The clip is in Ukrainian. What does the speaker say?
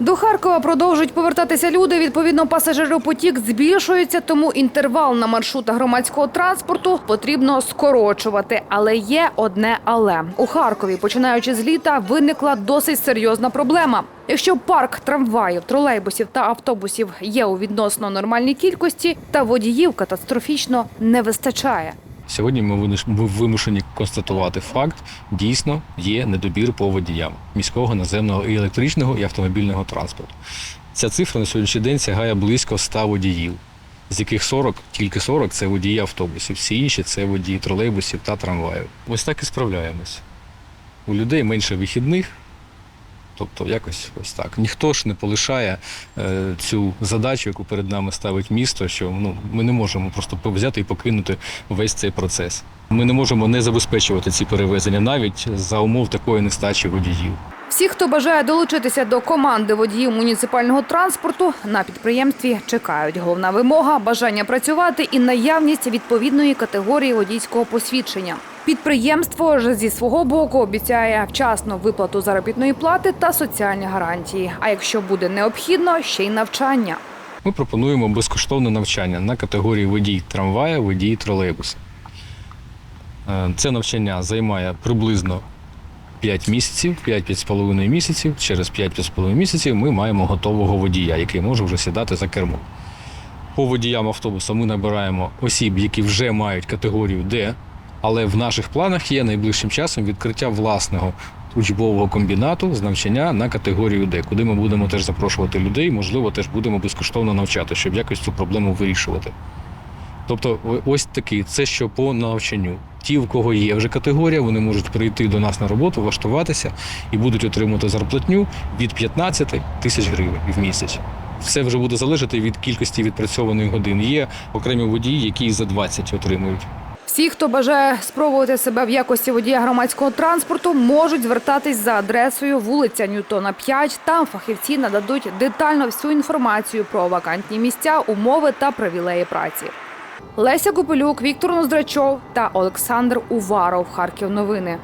До Харкова продовжують повертатися люди. Відповідно, пасажиропотік збільшується, тому інтервал на маршрутах громадського транспорту потрібно скорочувати. Але є одне але у Харкові, починаючи з літа, виникла досить серйозна проблема. Якщо парк трамваїв, тролейбусів та автобусів є у відносно нормальній кількості, та водіїв катастрофічно не вистачає. Сьогодні ми вимушені констатувати факт, дійсно є недобір по водіям міського, наземного і електричного і автомобільного транспорту. Ця цифра на сьогоднішній день сягає близько 100 водіїв, з яких 40, тільки 40 це водії автобусів, всі інші це водії тролейбусів та трамваїв. Ось так і справляємось. У людей менше вихідних, тобто якось ось так. Ніхто ж не полишає е, цю задачу, яку перед нами ставить місто, що ну, ми не можемо просто взяти і покинути весь цей процес. Ми не можемо не забезпечувати ці перевезення навіть за умов такої нестачі водіїв. Всі, хто бажає долучитися до команди водіїв муніципального транспорту, на підприємстві чекають. Головна вимога бажання працювати і наявність відповідної категорії водійського посвідчення. Підприємство ж зі свого боку обіцяє вчасну виплату заробітної плати та соціальні гарантії. А якщо буде необхідно, ще й навчання. Ми пропонуємо безкоштовне навчання на категорії водій трамвая, водій тролейбуса. Е, Це навчання займає приблизно 5 місяців, 5-5,5 місяців. Через 5-5,5 місяців ми маємо готового водія, який може вже сідати за кермо. По водіям автобуса ми набираємо осіб, які вже мають категорію Д, але в наших планах є найближчим часом відкриття власного учбового комбінату з навчання на категорію Д, куди ми будемо теж запрошувати людей, можливо, теж будемо безкоштовно навчати, щоб якось цю проблему вирішувати. Тобто, ось такий, це що по навчанню. Ті, в кого є вже категорія, вони можуть прийти до нас на роботу, влаштуватися і будуть отримувати зарплатню від 15 тисяч гривень в місяць. Все вже буде залежати від кількості відпрацьованих годин. Є окремі водії, які за 20 отримують. Всі, хто бажає спробувати себе в якості водія громадського транспорту, можуть звертатись за адресою вулиця Ньютона 5. Там фахівці нададуть детально всю інформацію про вакантні місця, умови та привілеї праці. Леся Купелюк, Віктор Ноздрачов та Олександр Уваров. Харків новини.